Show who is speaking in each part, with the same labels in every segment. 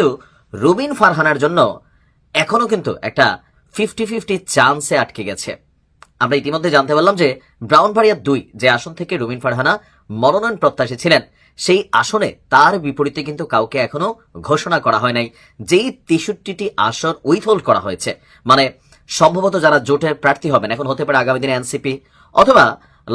Speaker 1: কিন্তু রুবিন ফারহানার জন্য এখনও কিন্তু একটা ফিফটি ফিফটি চান্সে আটকে গেছে। আমরা ইতিমধ্যে জানতে পারলাম যে ব্রাউনবাড়িয়া দুই যে আসন থেকে রুবিন ফারহানা মনোনয়ন প্রত্যাশী ছিলেন, সেই আসনে তার বিপরীতে কিন্তু কাউকে এখনও ঘোষণা করা হয় নাই। যেই তেষট্টিটি আসন উইথহোল্ড করা হয়েছে মানে সম্ভবত যারা জোটের প্রার্থী হবেন, এখন হতে পারে আগামী দিনে এনসিপি অথবা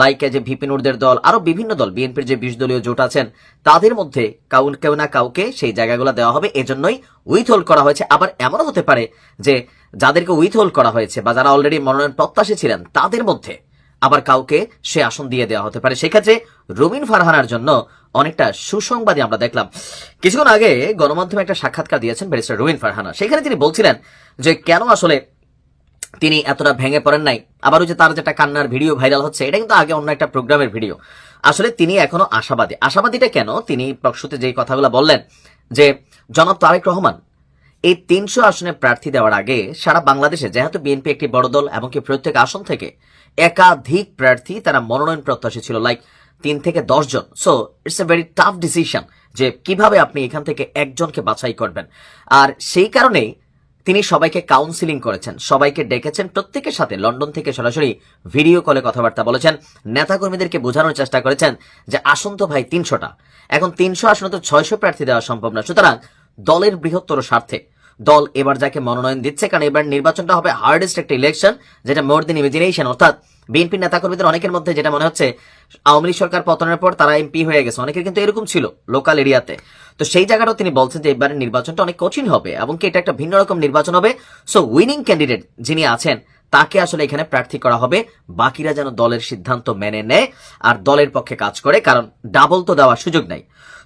Speaker 1: লাইক যে ভিপিনুরদের দল, আরও বিভিন্ন দল, বিএনপির যে বিশ দলীয় জোট আছেন, তাদের মধ্যে কাউ কেউ না কাউকে সেই জায়গাগুলো দেওয়া হবে। এজন্যই উইথহোল্ড করা হয়েছে। আবার এমনও হতে পারে যে যাদেরকে উইথহোল্ড করা হয়েছে বা যারা অলরেডি মনোনয়ন প্রত্যাশী ছিলেন, তাদের মধ্যে আবার কাউকে সে আসন দিয়ে দেওয়া হতে পারে। সেক্ষেত্রে রুমিন ফারহানার জন্য অনেকটা সুসংবাদই আমরা দেখলাম। কিছুক্ষণ আগে গণমাধ্যমে একটা সাক্ষাৎকার দিয়েছেন ব্যারিস্টার রুমিন ফারহানা। সেখানে তিনি বলছিলেন যে, কেন আসলে তিনি এতটা ভেঙে পড়েন নাই। আবার যে তার যেটা কান্নার ভিডিও ভাইরাল হচ্ছে, এটা কিন্তু আগে অন্য একটা প্রোগ্রামের ভিডিও। আসলে তিনি এখনও আশাবাদী। আশাবাদীটা কেন? তিনি প্রশ্নতে যেই কথাগুলো বললেন, যে জনাব তারেক রহমান, এই তিনশো আসনে প্রার্থী দেওয়ার আগে সারা বাংলাদেশে যেহেতু বিএনপি একটি বড় দল এমনকি প্রত্যেক আসন থেকে একাধিক প্রার্থী তারা মনোনয়ন প্রত্যাশী ছিল লাইক তিন থেকে জন। So it's a very tough decision যে কীভাবে আপনি এখান থেকে একজনকে বাছাই করবেন। আর সেই কারণেই তিনি সবাইকে কাউন্সিলিং করেছেন, সবাইকে ডেকেছেন, প্রত্যেকের সাথে লন্ডন থেকে সরাসরি ভিডিও কলে কথাবার্তা বলেছেন, নেতাকর্মীদেরকে বোঝানোর চেষ্টা করেছেন যে আসন্ত ভাই তিনশোটা। এখন তিনশো আসনে তো ছয়শো প্রার্থী দেওয়া সম্ভব না, সুতরাং দলের বৃহত্তর স্বার্থে দল এবার যাকে মনোনয়ন দিচ্ছে, কারণ এবার নির্বাচনটা হবে হার্ডেস্ট একটা ইলেকশন যেটা মোর দিন ইমেজিনেশন অর্থাৎ বিএনপির নেতাকর্মীদের অনেকের মধ্যে যেটা মনে হচ্ছে, আওয়ামী লীগ সরকার পতনের পর তারা এমপি হয়ে গেছে। অনেকের কিন্তু এরকম ছিল লোকাল এরিয়াতে তো সেই জায়গাটাও তিনি বলছেন যে এবারের নির্বাচনটা অনেক কঠিন হবে এবং কি এটা একটা ভিন্ন রকম নির্বাচন হবে। সো উইনিং ক্যান্ডিডেট যিনি আছেন তাকে আসলে এখানে প্রার্থী করা হবে। বাকিরা যেন দলের সিদ্ধান্ত মেনে নেয় আর দলের পক্ষে কাজ করে, কারণ ডাবল তো দেওয়ার সুযোগ নাই।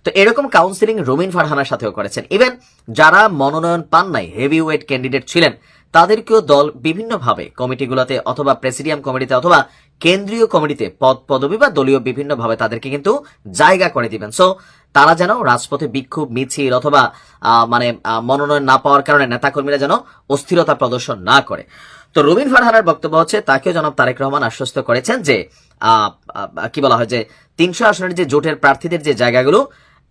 Speaker 1: তো এরকম কাউন্সিলিং রুমিন ফারহানার সাথেও করেছেন। ইভেন যারা মনোনয়ন পান নাই হেভি ওয়েট ক্যান্ডিডেট ছিলেন, তাদেরকেও দল বিভিন্নভাবে কমিটিগুলোতে অথবা প্রেসিডিয়াম কমিটিতে অথবা কেন্দ্রীয় কমিটিতে পদ, পদবি বা দলীয় বিভিন্নভাবে তাদেরকে কিন্তু জায়গা করে দিবেন। সো তারা যেন রাজপথে বিক্ষোভ, মিছিল অথবা মানে মনোনয়ন না পাওয়ার কারণে নেতাকর্মীরা যেন অস্থিরতা প্রদর্শন না করে। তো রবিন ফারহানার বক্তব্য হচ্ছে, তাকেও জনাব তারেক রহমান আশ্বস্ত করেছেন যে কি বলা হয় যে, তিনশো আসনের যে জোটের প্রার্থীদের যে জায়গাগুলো,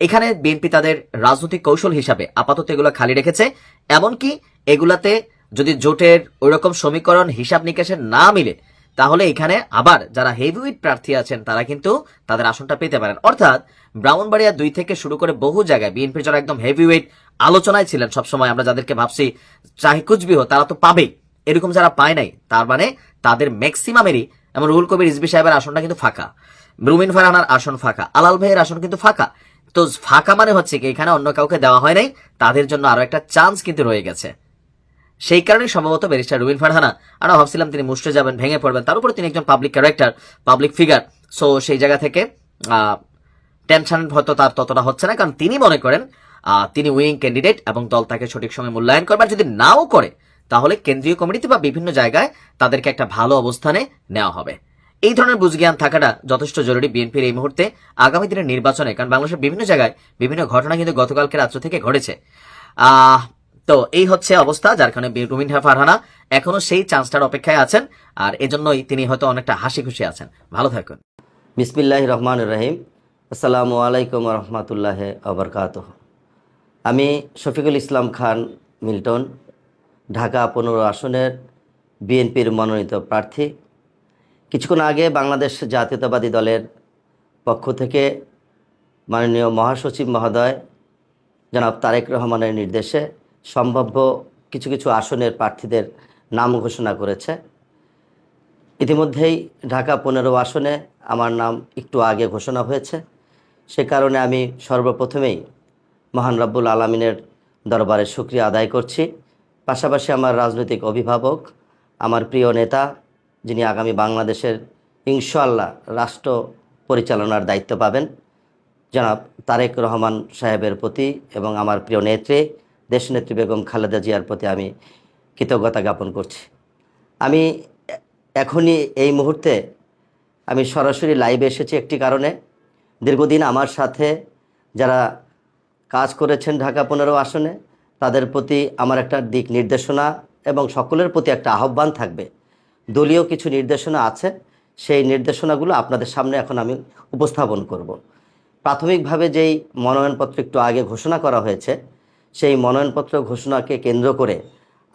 Speaker 1: এখানে বিএনপি তাদের রাজনৈতিক কৌশল হিসাবে আপাতত এগুলো খালি রেখেছে। এমনকি এগুলাতে যদি জোটের ওইরকম সমীকরণ হিসাব নিকাশের না মিলে, তাহলে এখানে আবার যারা হেভিউইট প্রার্থী আছেন, তারা কিন্তু তাদের আসনটা পেতে পারেন। অর্থাৎ ব্রাহ্মণবাড়িয়া দুই থেকে শুরু করে বহু জায়গায় বিএনপির যারা একদম হেভিওয়েট আলোচনায় ছিলেন সবসময় আমরা যাদেরকে ভাবছি চাহি কুচবিহ, তারা তো পাবেই। এরকম যারা পায় নাই, তার মানে তাদের ম্যাক্সিমামেরই, এমন রুহুল কবির রিজবি সাহেবের আসনটা কিন্তু ফাঁকা। রুমিন ফারহানার আসন ফাঁকা। আলাল ভাইয়ের আসন কিন্তু ফাঁকা। তো ফাঁকা মানে হচ্ছে কি, এখানে অন্য কাউকে দেওয়া হয় নাই, তাদের জন্য আরও একটা চান্স কিন্তু রয়ে গেছে। সেই কারণে সম্ভবত ব্যারিস্টার রুবিন ফারহানা আমরা ভাবছিলাম তিনি মুষ্টে যাবেন, ভেঙে পড়বেন, তার উপরে তিনি একজন public character public figure so সেই জায়গা থেকে টেনশন হয়তো তার ততটা হচ্ছে না, কারণ তিনি মনে করেন তিনি উইনিং ক্যান্ডিডেট এবং দল তাকে সঠিক সময় মূল্যায়ন করবে, আর যদি নাও করে তাহলে কেন্দ্রীয় কমিটিতে বা বিভিন্ন জায়গায় তাদেরকে একটা ভালো অবস্থানে নেওয়া হবে। এই ধরনের বুঝজ্ঞান থাকাটা যথেষ্ট জরুরি বিএনপির এই মুহূর্তে আগামী দিনের নির্বাচনে, কারণ বাংলাদেশের বিভিন্ন জায়গায় বিভিন্ন ঘটনা কিন্তু গতকালকে রাত্র থেকে ঘটেছে। তো এই হচ্ছে অবস্থা, যার কারণে বি- রুমিন ফারহানা এখনও সেই চান্সটার অপেক্ষায় আছেন, আর এজন্যই তিনি হয়তো অনেকটা হাসি খুশি আছেন। ভালো থাকুন।
Speaker 2: বিসমিল্লাহ রহমান রহিম। আসসালামু আলাইকুম রহমতুল্লাহ আবরকাত আমি শফিকুল ইসলাম খান মিল্টন। ঢাকা পনেরো আসনের বিএনপির মনোনীত প্রার্থী। কিছুক্ষণ আগে বাংলাদেশ জাতীয়তাবাদী দলের পক্ষ থেকে মাননীয় মহাসচিব মহোদয় জনাব তারেক রহমানের নির্দেশে সম্ভাব্য কিছু কিছু আসনের প্রার্থীদের নাম ঘোষণা করেছে। ইতিমধ্যেই ঢাকা পনেরো আসনে আমার নাম একটু আগে ঘোষণা হয়েছে। সে কারণে আমি সর্বপ্রথমেই মহান রব্বুল আলমিনের দরবারে শুক্রিয়া আদায় করছি। পাশাপাশি আমার রাজনৈতিক অভিভাবক, আমার প্রিয় নেতা, যিনি আগামী বাংলাদেশের ইনশাল্লাহ রাষ্ট্র পরিচালনার দায়িত্ব পাবেন, জনাব তারেক রহমান সাহেবের প্রতি এবং আমার প্রিয় নেত্রী, দেশনেত্রী বেগম খালেদা জিয়ার প্রতি আমি কৃতজ্ঞতা জ্ঞাপন করছি। আমি এখনই এই মুহূর্তে আমি সরাসরি লাইভে এসেছি একটি কারণে। দীর্ঘদিন আমার সাথে যারা কাজ করেছেন ঢাকা পনেরো আসনে তাদের প্রতি আমার একটা দিক নির্দেশনা এবং সকলের প্রতি একটা আহ্বান থাকবে দলীয় কিছু নির্দেশনা আছে, সেই নির্দেশনাগুলো আপনাদের সামনে এখন আমি উপস্থাপন করব। প্রাথমিকভাবে যেই মনোনয়নপত্র একটু আগে ঘোষণা করা হয়েছে, সেই মনোনয়নপত্র ঘোষণাকে কেন্দ্র করে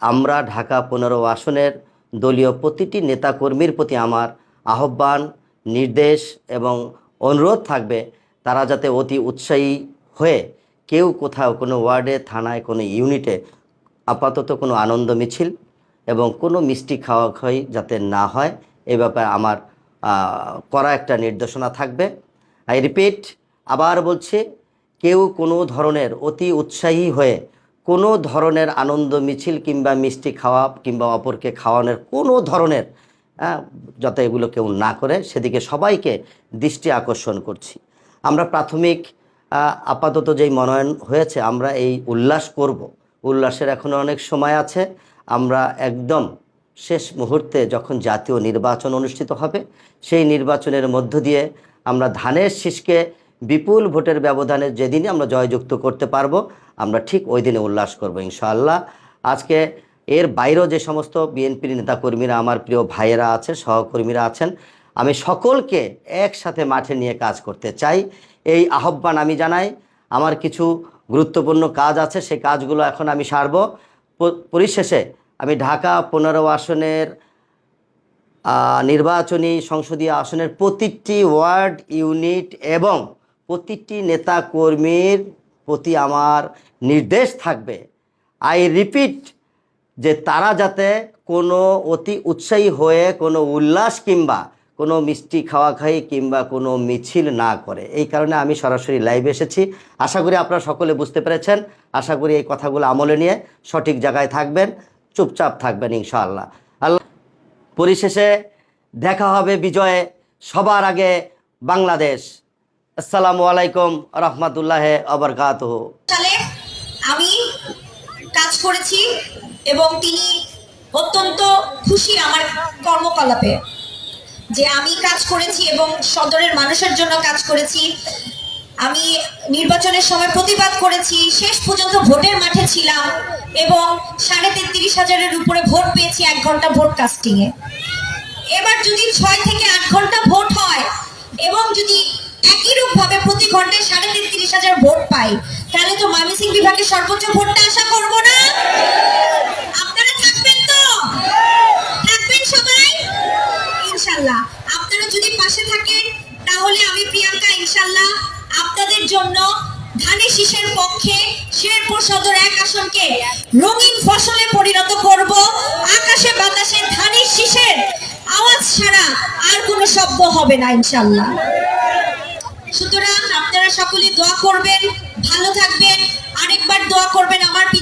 Speaker 2: আমরা ঢাকা পনেরো আসনের দলীয় প্রতিটি নেতাকর্মীর প্রতি আমার আহ্বান, নির্দেশ এবং অনুরোধ থাকবে, তারা যাতে অতি উৎসাহী হয়ে কেউ কোথাও কোনো ওয়ার্ডে, থানায়, কোনো ইউনিটে আপাতত কোনো আনন্দ মিছিল এবং কোনো মিষ্টি খাওয়া খাওয়াই যাতে না হয়, এ ব্যাপারে আমার করা একটা নির্দেশনা থাকবে। আই রিপিট আবার বলছি, কেউ কোনো ধরনের অতি উৎসাহী হয়ে কোনো ধরনের আনন্দ মিছিল কিংবা মিষ্টি খাওয়া কিংবা অপরকে খাওয়ানোর কোনো ধরনের যাতে এগুলো কেউ না করে, সেদিকে সবাইকে দৃষ্টি আকর্ষণ করছি। আমরা প্রাথমিক আপাতত যেই মনোনয়ন হয়েছে, আমরা এই উল্লাস করব। উল্লাসের এখনও অনেক সময় আছে। আমরা একদম শেষ মুহূর্তে যখন জাতীয় নির্বাচন অনুষ্ঠিত হবে, সেই নির্বাচনের মধ্য দিয়ে আমরা ধানের শীষকে বিপুল ভোটের ব্যবধানে যেদিনই আমরা জয়যুক্ত করতে পারব, আমরা ঠিক ওই দিনে উল্লাস করব ইনশাআল্লাহ। আজকে এর বাইরেও যে সমস্ত বিএনপির নেতাকর্মীরা, আমার প্রিয় ভাইয়েরা আছে, সহকর্মীরা আছেন, আমি সকলকে একসাথে মাঠে নিয়ে কাজ করতে চাই। এই আহ্বান আমি জানাই। আমার কিছু গুরুত্বপূর্ণ কাজ আছে, সেই কাজগুলো এখন আমি সারব। পরিশেষে আমি ঢাকা পনেরো আসনের নির্বাচনী সংসদীয় আসনের প্রতিটি ওয়ার্ড, ইউনিট এবং প্রতিটি নেতা কর্মীর প্রতি আমার নির্দেশ থাকবে। আই রিপিট যে তারা যাতে কোনো অতি উৎসাহী হয়ে কোনো উল্লাস কিংবা কোনো মিষ্টি খাওয়া খাই কিংবা কোনো মিছিল না করে। এই কারণে আমি সরাসরি লাইভ এসেছি। আশা করি আপনারা সকলে বুঝতে পেরেছেন। আশা করি এই কথাগুলো আমলে নিয়ে সঠিক জায়গায় থাকবেন, চুপচাপ থাকবেন ইনশাআল্লাহ। আল্লাহ পরিশেষে দেখা হবে বিজয়ে সবার আগে বাংলাদেশ। আসসালামু আলাইকুম রহমতুল্লাহ আবরকাত
Speaker 3: আমি কাজ করেছি এবং তিনি অত্যন্ত খুশি আমার কর্মকলাপে। যে আমি কাজ করেছি এবং সদরের মানুষের জন্য কাজ করেছি। আমি নির্বাচনের সময় প্রতিবাদ করেছি। শেষ পর্যন্ত ভোটের মাঠে ছিলাম এবং সাড়ে তেত্রিশ হাজারের উপরে ভোট পেয়েছি এক ঘণ্টা ভোট কাস্টিং এ। এবার যদি ছয় থেকে আট ঘণ্টা ভোট হয় এবং যদি একই রূপ ভাবে প্রতি ঘন্টায় সাড়ে তেত্রিশ হাজার ভোট পাই, তাহলে তো ময়মনসিংহ বিভাগের সর্বোচ্চ ভোটটা আশা করব না। রঙিন ফসলে পরিণত করব, আকাশে বাতাসে ধানের শীষের আওয়াজ ছাড়া আর কোনো শব্দ হবে না ইনশাল্লাহ সুতরাং আপনারা সকলে দোয়া করবেন, ভালো থাকবেন, আরেকবার দোয়া করবেন আমার